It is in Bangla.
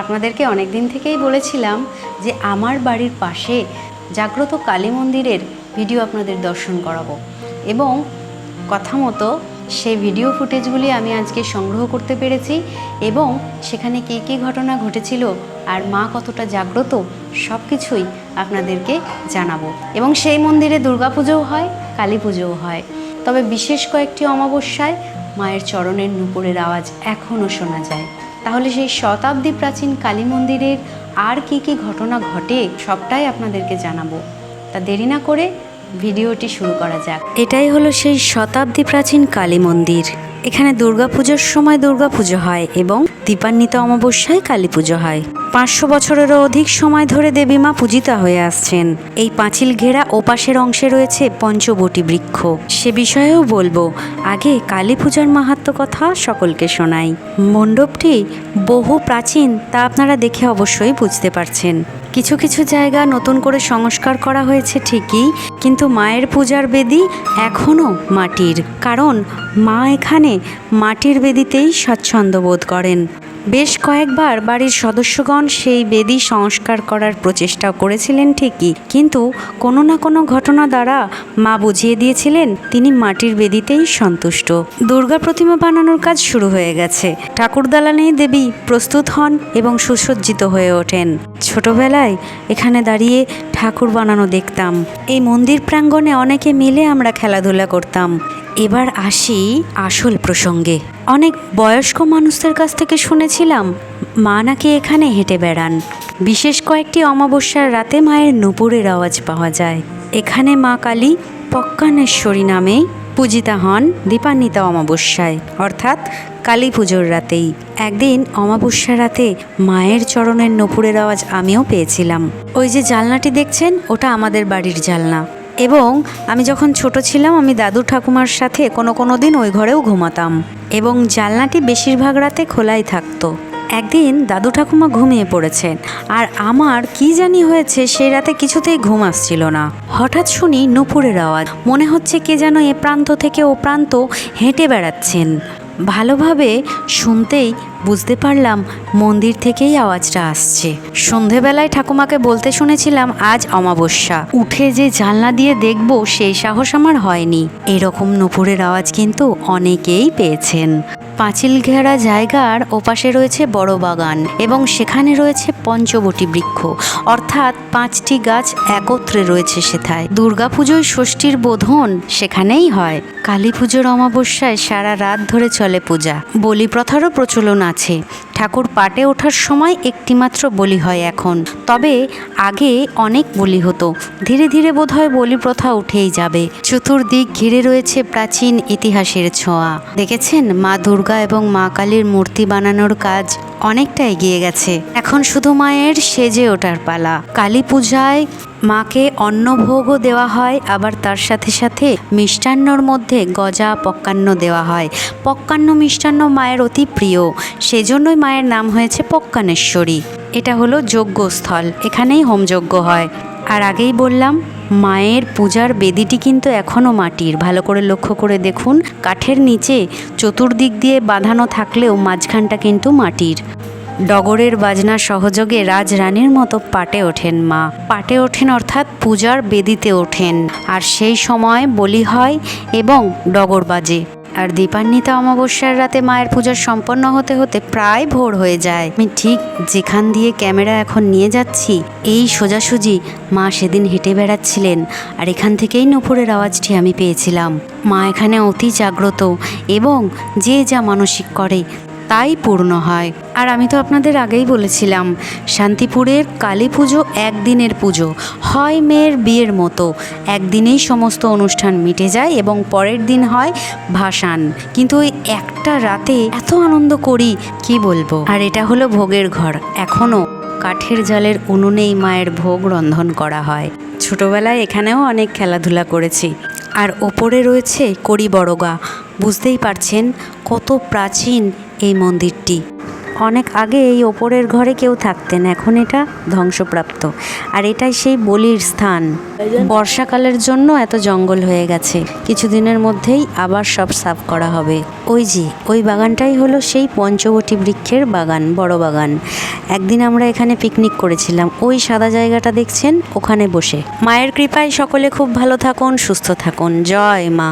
আপনাদেরকে অনেক দিন থেকেই বলেছিলাম যে আমার বাড়ির পাশে জাগ্রত কালী মন্দিরের ভিডিও আপনাদের দর্শন করাবো। এবং কথা মতো সেই ভিডিও ফুটেজগুলি আমি আজকে সংগ্রহ করতে পেরেছি এবং সেখানে কী কী ঘটনা ঘটেছিল আর মা কতটা জাগ্রত সব কিছুই আপনাদেরকে জানাব। এবং সেই মন্দিরে দুর্গাপুজোও হয়, কালী পুজোও হয়। তবে বিশেষ কয়েকটি অমাবস্যায় মায়ের চরণের নুপুরের আওয়াজ এখনও শোনা যায়। তাহলে সেই শতাব্দী প্রাচীন কালী মন্দিরের আর কি কি ঘটনা ঘটে সবটাই আপনাদেরকে জানাব। তা দেরি না করে ভিডিওটি শুরু করা যাক। এটাই হলো সেই শতাব্দী প্রাচীন কালী মন্দির। এখানে দুর্গাপুজোর সময় দুর্গাপুজো হয় এবং দীপান্বিত অমাবস্যায় কালী পুজো হয়। পাঁচশো বছরেরও অধিক সময় ধরে দেবী মা পূজিতা হয়ে আসছেন। এই পাঁচিল ঘেরা ওপাশের অংশে রয়েছে পঞ্চবটি বৃক্ষ। সে বিষয়েও বলব, আগে কালী পূজার মাহাত্ম কথা সকলকে শোনাই। মণ্ডপটি বহু প্রাচীন তা আপনারা দেখে অবশ্যই বুঝতে পারছেন। কিছু কিছু জায়গা নতুন করে সংস্কার করা হয়েছে ঠিকই, কিন্তু মায়ের পূজার বেদি এখনও মাটির। কারণ মা এখানে মাটির বেদিতেই স্বাচ্ছন্দ্য বোধ করেন। বেশ কয়েকবার বাড়ির সদস্যগণ সেই বেদি সংস্কার করার প্রচেষ্টা করেছিলেন ঠিকই, কিন্তু কোনো না কোনো ঘটনা দ্বারা মা বুঝিয়ে দিয়েছিলেন তিনি মাটির বেদিতেই সন্তুষ্ট। দুর্গা প্রতিমা বানানোর কাজ শুরু হয়ে গেছে। ঠাকুর দালানে দেবী প্রস্তুত হন এবং সুসজ্জিত হয়ে ওঠেন। ছোটবেলায় এখানে দাঁড়িয়ে ঠাকুর বানানো দেখতাম। এই মন্দির প্রাঙ্গণে অনেকে মিলে আমরা খেলাধুলা করতাম। এবার আসি আসল প্রসঙ্গে। অনেক বয়স্ক মানুষদের কাছ থেকে শুনেছিলাম, মা নাকি এখানে হেঁটে বেড়ান। বিশেষ কয়েকটি অমাবস্যার রাতে মায়ের নুপুরের আওয়াজ পাওয়া যায়। এখানে মা কালী পক্কানেশ্বরী নামেই পূজিতা হন দীপান্বিতা অমাবস্যায়। অর্থাৎ কালী পুজোর রাতেই। একদিন অমাবস্যা রাতে মায়ের চরণের নপুরের আওয়াজ আমিও পেয়েছিলাম। ওই যে জালনাটি দেখছেন, ওটা আমাদের বাড়ির জালনা। এবং আমি যখন ছোট ছিলাম, আমি দাদু ঠাকুমার সাথে কোনো কোনো দিন ওই ঘরেও ঘুমাতাম। এবং জালনাটি বেশিরভাগ রাতে খোলাই থাকতো। একদিন দাদু ঠাকুমা ঘুমিয়ে পড়েছেন আর আমার কি জানি হয়েছে সেই রাতে কিছুতেই ঘুম আসছিল না। হঠাৎ শুনি নুপুরের আওয়াজ, মনে হচ্ছে কে যেন এ প্রান্ত থেকে ও প্রান্ত হেঁটে বেড়াচ্ছেন। ভালোভাবে শুনতেই বুঝতে পারলাম মন্দির থেকেই আওয়াজটা আসছে। সন্ধেবেলায় ঠাকুমাকে বলতে শুনেছিলাম আজ অমাবস্যা। উঠে যে জানলা দিয়ে দেখব সেই সাহস আমার হয়নি। এরকম নুপুরের আওয়াজ কিন্তু অনেকেই পেয়েছেন। পাঁচিল ঘেরা জায়গার ওপাশে রয়েছে বড় বাগান এবং সেখানে রয়েছে পঞ্চবটি বৃক্ষ। অর্থাৎ পাঁচটি গাছ একত্রে রয়েছে সেথায়। দুর্গাপুজোয় ষষ্ঠীর বোধন সেখানেই হয়। কালী পুজোর অমাবস্যায় সারা রাত ধরে চলে পূজা। বলি প্রথারও প্রচলন আছে। ঠাকুর পাটে ওঠার সময় একটিমাত্র বলি হয় এখন। তবে আগে অনেক বলি হতো। ধীরে ধীরে বোধহয় বলি প্রথা উঠেই যাবে। চতুর্দিক ঘিরে রয়েছে প্রাচীন ইতিহাসের ছোঁয়া। দেখেছেন মা দুর্গা এবং মা কালীর মূর্তি বানানোর কাজ? অনেকটা এগিয়ে গেছে। এখন শুধু মায়ের সেজে ওঠার পালা। কালী পূজায় মাকে অন্নভোগও দেওয়া হয়, আবার তার সাথে সাথে মিষ্টান্নর মধ্যে গজা, পক্কান্ন দেওয়া হয়। পক্কান্ন, মিষ্টান্ন মায়ের অতি প্রিয়। সেজন্যই মায়ের নাম হয়েছে পক্কানেশ্বরী। এটা হলো যজ্ঞস্থল। এখানেই হোমযজ্ঞ হয়। আর আগেই বললাম, মায়ের পূজার বেদিটি কিন্তু এখনও মাটির। ভালো করে লক্ষ্য করে দেখুন, কাঠের নিচে চতুর্দিক দিয়ে বাঁধানো থাকলেও মাঝখানটা কিন্তু মাটির। ডগরের বাজনা সহযোগে রাজরানীর মতো পাটে ওঠেন মা। পাটে ওঠেন অর্থাৎ পূজার বেদিতে ওঠেন। আর সেই সময় বলি হয় এবং ডগর বাজে। আর দীপান্বিতা অমাবস্যার রাতে মায়ের পূজা সম্পন্ন হতে হতে প্রায় ভোর হয়ে যায়। আমি ঠিক যেখান দিয়ে ক্যামেরা এখন নিয়ে যাচ্ছি, এই সোজাসুজি মা সেদিন হেঁটে বেড়াচ্ছিলেন আর এখান থেকেই নুপুরের আওয়াজটি আমি পেয়েছিলাম। মা এখানে অতি জাগ্রত এবং যে যা মানসিক করে তাই পূর্ণ হয়। আর আমি তো আপনাদের আগেই বলেছিলাম শান্তিপুরের কালী পুজো একদিনের পুজো, হয় মেয়ের বিয়ের মতো। একদিনেই সমস্ত অনুষ্ঠান মিটে যায় এবং পরের দিন হয় ভাসান। কিন্তু ওই একটা রাতে এত আনন্দ করি, কি বলব? আর এটা হলো ভোগের ঘর। এখনও কাঠের জালের উনুনেই মায়ের ভোগ রন্ধন করা হয়। ছোটবেলায় এখানেও অনেক খেলাধুলা করেছি। আর ওপরে রয়েছে কড়ি বড়গা বুঝতেই পারছেন কত প্রাচীন এই মন্দিরটি। অনেক আগে এই ওপরের ঘরে কেউ থাকতেন, এখন এটা ধ্বংসপ্রাপ্ত। আর এটাই সেই বলির স্থান। বর্ষাকালের জন্য এত জঙ্গল হয়ে গেছে, কিছুদিনের মধ্যেই আবার সব সাফ করা হবে। ওই যে, ওই বাগানটাই হলো সেই পঞ্চবটী বৃক্ষের বাগান, বড় বাগান। একদিন আমরা এখানে পিকনিক করেছিলাম, ওই সাদা জায়গাটা দেখছেন? ওখানে বসে। মায়ের কৃপায় সকলে খুব ভালো থাকুন, সুস্থ থাকুন। জয় মা।